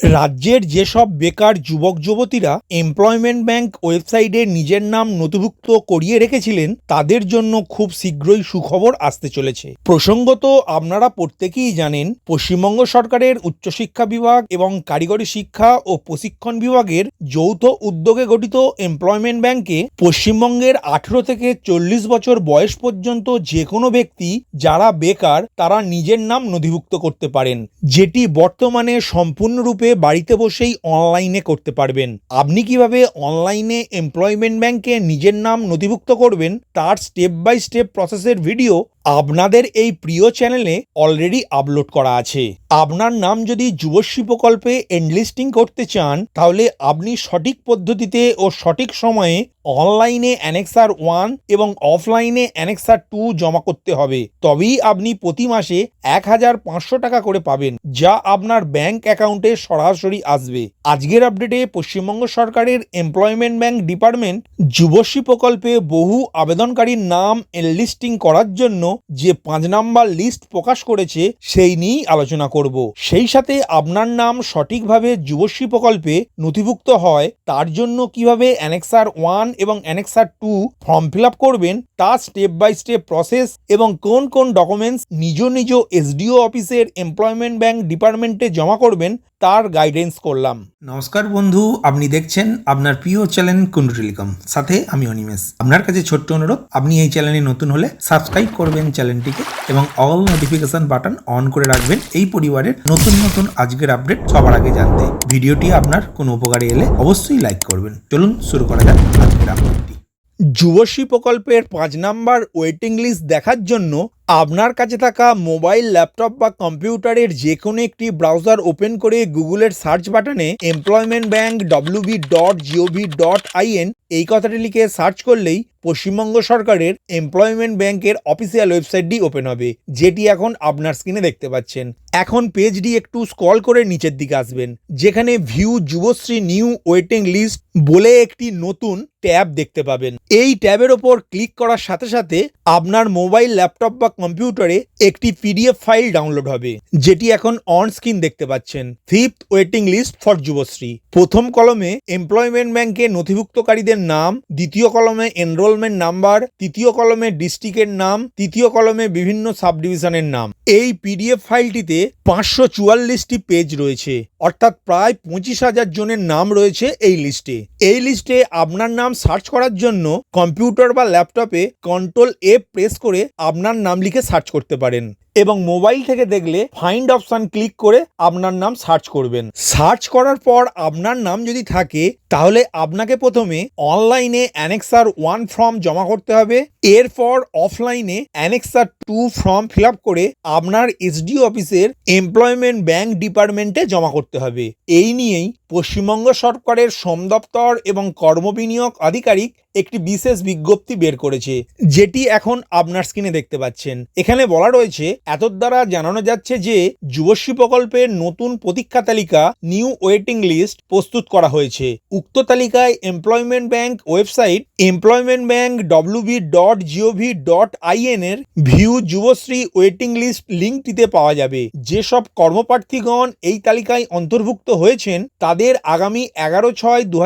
রাজ্যের যেসব বেকার যুবক যুবতীরা এমপ্লয়মেন্ট ব্যাংক ওয়েবসাইটে নিজের নাম নথিভুক্ত করিয়ে রেখেছিলেন, তাদের জন্য খুব শীঘ্রই সুখবর আসতে চলেছে। প্রসঙ্গত, আপনারা প্রত্যেকেই জানেন, পশ্চিমবঙ্গ সরকারের উচ্চশিক্ষা বিভাগ এবং কারিগরি শিক্ষা ও প্রশিক্ষণ বিভাগের যৌথ উদ্যোগে গঠিত এমপ্লয়মেন্ট ব্যাংকে পশ্চিমবঙ্গের আঠেরো থেকে চল্লিশ বছর বয়স পর্যন্ত যে কোনো ব্যক্তি, যারা বেকার, তারা নিজের নাম নথিভুক্ত করতে পারেন, যেটি বর্তমানে সম্পূর্ণরূপে বাড়িতে বসেই অনলাইনে করতে পারবেন? আপনি কীভাবে অনলাইনে এমপ্লয়মেন্ট ব্যাংকে নিজের নাম নথিভুক্ত করবেন? তার স্টেপ বাই স্টেপ প্রসেসের ভিডিও আপনাদের এই প্রিয় চ্যানেলে অলরেডি আপলোড করা আছে। আপনার নাম যদি যুবশ্রী প্রকল্পে এনলিস্টিং করতে চান, তাহলে আপনি সঠিক পদ্ধতিতে ও সঠিক সময়ে অনলাইনে অ্যানেক্সার ওয়ান এবং অফলাইনে অ্যানেক্সার টু জমা করতে হবে। তবেই আপনি প্রতি মাসে এক হাজার পাঁচশো টাকা করে পাবেন, যা আপনার ব্যাংক অ্যাকাউন্টে সরাসরি আসবে। আজকের আপডেটে পশ্চিমবঙ্গ সরকারের এমপ্লয়মেন্ট ব্যাংক ডিপার্টমেন্ট যুবশ্রী প্রকল্পে বহু আবেদনকারীর নাম এনলিস্টিং করার জন্য যে পাঁচ নাম্বার লিস্ট প্রকাশ করেছে, সেই নিয়েই আলোচনা করব। সেই সাথে আপনার নাম সঠিকভাবে যুবশ্রী প্রকল্পে নথিভুক্ত হয়, তার জন্য কীভাবে অ্যানেক্সার ওয়ান এবং annexure two form fill up করবেন, তা স্টেপ বাই স্টেপ প্রসেস এবং কোন কোন ডকুমেন্টস নিজ নিজ এসডিও অফিসের এমপ্লয়মেন্ট ব্যাংক ডিপার্টমেন্টে জমা করবেন তার গাইডেন্স করলাম। নমস্কার বন্ধু আপনি দেখছেন আপনার প্রিয় চ্যানেল কুন্ডু টেলিকম সাথে আমি অনিমেষ। আপনার কাছে ছোট্ট অনুরোধ আপনি এই চ্যানেলে নতুন হলে সাবস্ক্রাইব করবেন চ্যানেলটিকে এবং অল নোটিফিকেশন বাটন অন করে রাখবেন এই পরিবারের নতুন নতুন আজকের আপডেট সবার আগে জানতে। ভিডিওটি আপনার কোনো উপকারে এলে অবশ্যই লাইক করবেন। চলুন শুরু করা যাক আজকের আপডেটটি যুবশ্রী প্রকল্পের পাঁচ নাম্বার ওয়েটিং লিস্ট দেখার জন্য আপনার কাছে থাকা মোবাইল, ল্যাপটপ বা কম্পিউটারের যে কোনো একটি ব্রাউজার ওপেন করে গুগলের সার্চ বাটনে employment bank WB dot GOV dot IN এই কথাটি লিখে সার্চ করলেই পশ্চিমবঙ্গ সরকারের এমপ্লয়মেন্ট ব্যাংকের অফিসিয়াল ওয়েবসাইটটি ওপেন হবে, যেটি এখন আপনার স্ক্রিনে দেখতে পাচ্ছেন। এখন পেজটি একটু স্ক্রল করে নিচের দিকে আসবেন, যেখানে view Yuvashree new waiting list বলে একটি নতুন ট্যাব দেখতে পাবেন। এই ট্যাবের ওপর ক্লিক করার সাথে সাথে আপনার মোবাইল, ল্যাপটপ বা কম্পিউটারে একটি পিডিএফ ফাইল ডাউনলোড হবে, যেটি এখন অন স্ক্রিন দেখতে পাচ্ছেন। Fifth waiting list for Yuvashree প্রথম কলমে এমপ্লয়মেন্ট ব্যাংকে নথিভুক্তকারীদের নাম, দ্বিতীয় কলমে এনরোলমেন্ট নাম্বার তৃতীয় কলমে ডিস্ট্রিক্টের নাম, তৃতীয় কলমে বিভিন্ন সাব ডিভিশনের নাম। এই পিডিএফ ফাইলটিতে পাঁচশো চুয়াল্লিশটি পেজ রয়েছে, অর্থাৎ প্রায় পঁচিশ হাজার জনের নাম রয়েছে এই লিস্টে এই লিস্টে আপনার নাম সার্চ করার জন্য কম্পিউটার বা ল্যাপটপে কন্ট্রোল এফ প্রেস করে আপনার নাম লিখে সার্চ করতে পারেন। এবং মোবাইল থেকে দেখলে ফাইন্ড অপশন ক্লিক করে আপনার নাম সার্চ করবেন। সার্চ করার পর আপনার নাম যদি থাকে, তাহলে আপনাকে প্রথমে অনলাইনে অ্যানেক্সার ওয়ান ফর্ম জমা করতে হবে। এরপর অফলাইনে অ্যানেক্সার টু ফর্ম ফিল করে আপনার এসডিও অফিসের এমপ্লয়মেন্ট ব্যাংক ডিপার্টমেন্টে জমা করতে হবে। এই নিয়েই পশ্চিমবঙ্গ সরকারের শ্রম দপ্তর এবং কর্মবিনিয়োগ আধিকারিক একটি বিশেষ বিজ্ঞপ্তি বের করেছে, যেটি এখন আপনার স্ক্রিনে দেখতে পাচ্ছেন। এখানে বলা রয়েছে এত দ্বারা জানানো যাচ্ছে যে যুবশ্রী প্রকল্পের নতুন প্রতীক্ষা তালিকা নিউ ওয়েটিং লিস্ট প্রস্তুত করা হয়েছে। উক্ত তালিকায় employment bank website employment bank WB dot GOV dot IN এর ভিউ যুবশ্রী ওয়েটিং লিস্ট লিঙ্কটিতে পাওয়া যাবে। যেসব কর্মপ্রার্থীগণ এই তালিকায় অন্তর্ভুক্ত হয়েছেন তাদের আগামী এগারো ছয় দু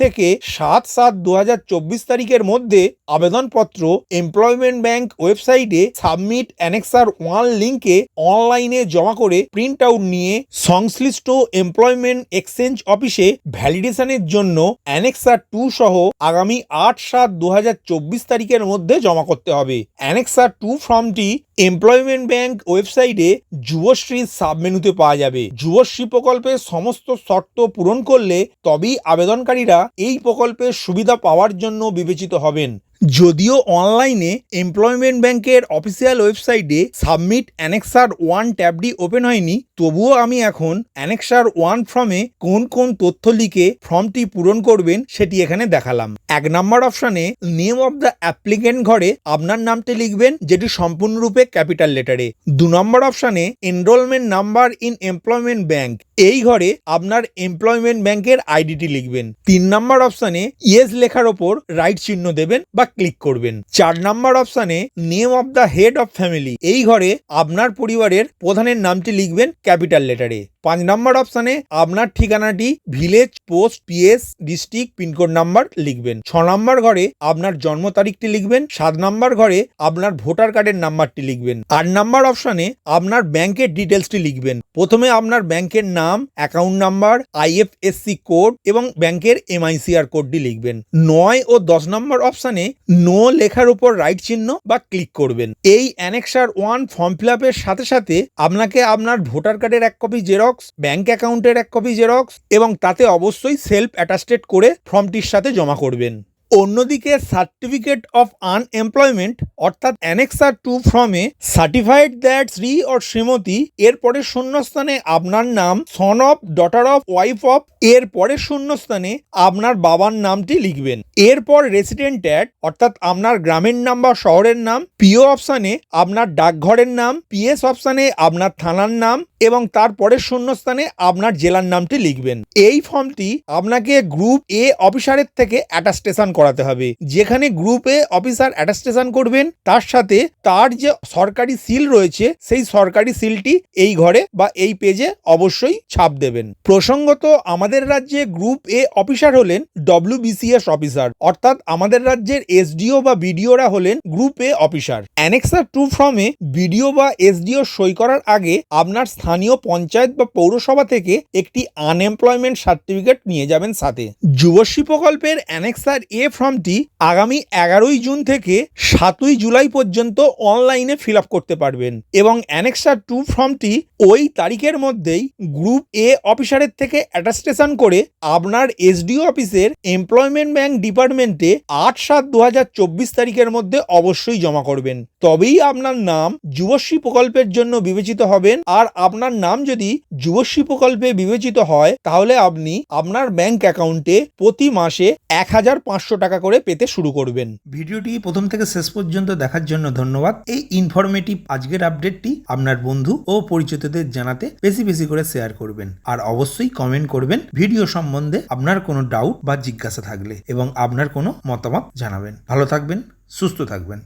থেকে সাত সাত দু তারিখের মধ্যে আবেদনপত্র এমপ্লয়মেন্ট ব্যাংক ওয়েবসাইটে সাবমিট অ্যানেক্সার ওয়ান লিঙ্কে অনলাইনে জমা করে প্রিন্ট আউট নিয়ে সংশ্লিষ্ট এমপ্লয়মেন্ট এক্সচেঞ্জ অফিসে ভ্যালিডেশনের জন্য অ্যানেক্সার টু সহ আগামী আট সাত দু তারিখের মধ্যে জমা করতে হবে। অ্যানেক্সার টু ফর্মটি এমপ্লয়মেন্ট ব্যাংক ওয়েবসাইটে যুবশ্রী সাবমেনুতে পাওয়া যাবে। যুবশ্রী প্রকল্পের সমস্ত শর্ত পূরণ করলে তবেই আবেদনকারীরা এই প্রকল্পের সুবিধা পাওয়ার জন্য বিবেচিত হবেন। যদিও অনলাইনে এমপ্লয়মেন্ট ব্যাংকের অফিসিয়াল ওয়েবসাইটে সাবমিট অ্যানেক্সার ওয়ান ট্যাবটি ওপেন হয়নি, তবুও আমি এখন অ্যানেক্সার ওয়ান ফর্মে কোন কোন তথ্য লিখে ফর্মটি পূরণ করবেন সেটি এখানে দেখালাম। এক নম্বর অপশানে নেম অফ দ্য অ্যাপ্লিকেন্ট ঘরে আপনার নামটি লিখবেন, যেটি সম্পূর্ণরূপে ক্যাপিটাল লেটারে দু নম্বর অপশানে enrolment number in employment bank এই ঘরে আপনার এমপ্লয়মেন্ট ব্যাংকের আইডিটি লিখবেন। তিন নম্বর অপশানে ইয়েস লেখার ওপর রাইট চিহ্ন দেবেন বা ক্লিক করবেন। চার নাম্বার অপশানে name of the head of family এই ঘরে আপনার পরিবারের প্রধানের নামটি লিখবেন ক্যাপিটাল লেটারে পাঁচ নাম্বার অপশানে আপনার ঠিকানাটি village post PS district pincode number লিখবেন। ছ নাম্বার ঘরে আপনার জন্ম তারিখটি লিখবেন। সাত নাম্বার ঘরে আপনার ভোটার কার্ডের নাম্বারটি লিখবেন। আট নাম্বার অপশানে আপনার ব্যাংকের ডিটেলসটি লিখবেন। প্রথমে আপনার ব্যাংকের নাম অ্যাকাউন্ট নাম্বার আইএফএসসি কোড এবং ব্যাংকের এমআইসিআর কোডটি লিখবেন। নয় ও দশ নম্বর অপশানে নো লেখার উপর রাইট চিহ্ন বা ক্লিক করবেন। এই অ্যানেক্সার ওয়ান ফর্ম ফিল আপের সাথে সাথে আপনাকে আপনার ভোটার কার্ডের এক কপি জেরক্স ব্যাংক অ্যাকাউন্টের এক কপি জেরক্স এবং তাতে অবশ্যই সেলফ অ্যাটাস্টেড করে ফর্মটির সাথে জমা করবেন। অন্যদিকে সার্টিফিকেট অফ আনএমপ্লয়মেন্ট অর্থাৎ অ্যানেক্সার টু ফর্মে certified that Shri or Shrimati এর পরে শূন্যস্থানে আপনার নাম son of daughter of wife of এর পরে শূন্যস্থানে আপনার বাবার নামটি লিখবেন। এরপর রেসিডেন্ট অ্যাড অর্থাৎ আপনার গ্রামের নাম বা শহরের নাম পিও অপশানে আপনার ডাকঘরের নাম পিএস অপশানে আপনার থানার নাম, এবং তারপরের শূন্যস্থানে আপনার জেলার নামটি লিখবেন। এই ফর্মটি আপনাকে গ্রুপ এ অফিসারের থেকে অ্যাটাস্টেশন করাতে হবে। যেখানে গ্রুপ এ অফিসার অ্যাটাস্টেশন করবেন, তার সাথে তার যে সরকারি সিল রয়েছে, সেই সরকারি সিলটি এই ঘরে বা এই পেজে অবশ্যই ছাপ দেবেন। প্রসঙ্গত আমাদের রাজ্যে গ্রুপ এ অফিসার হলেন ডব্লিউবিসিএস অফিসার অর্থাৎ আমাদের রাজ্যের এসডিও বা বিডিওরা হলেন group A officer annexure two ফর্মে বিডিও বা এসডিও সই করার আগে আপনার স্থানীয় পঞ্চায়েত বা পৌরসভা থেকে একটি আনএমপ্লয়মেন্ট সার্টিফিকেট নিয়ে যাবেন সাথে। যুবশ্রী প্রকল্পের অ্যানেক্সার এ ফর্মটি আগামী এগারোই জুন থেকে সাতই জুলাই পর্যন্ত অনলাইনে ফিল আপ করতে পারবেন এবং অ্যানেক্সার টু ফর্মটি ওই তারিখের মধ্যেই গ্রুপ এ অফিসারের থেকে অ্যাটাস্টেশন করে আপনার এসডিও অফিসের এমপ্লয়মেন্ট ব্যাংক ডিপার্টমেন্টে আট সাত দু তারিখের মধ্যে অবশ্যই জমা করবেন। তবেই আপনার নাম যুবশ্রী প্রকল্পের জন্য বিবেচিত হবেন। আর আপনার নাম যদি যুবশ্রী প্রকল্পে বিবেচিত হয়, তাহলে আপনি আপনার ব্যাংক অ্যাকাউন্টে প্রতি মাসে এক হাজার পাঁচশো টাকা করে পেতে শুরু করবেন। ভিডিওটি প্রথম থেকে শেষ পর্যন্ত দেখার জন্য ধন্যবাদ। এই ইনফরমেটিভ আজকের আপডেটটি আপনার বন্ধু ও পরিচিতদের জানাতে বেশি বেশি করে শেয়ার করবেন। আর অবশ্যই কমেন্ট করবেন ভিডিও সম্বন্ধে আপনার কোনো ডাউট বা জিজ্ঞাসা থাকলে এবং আপনার কোনো মতামত জানাবেন। ভালো থাকবেন, সুস্থ থাকবেন।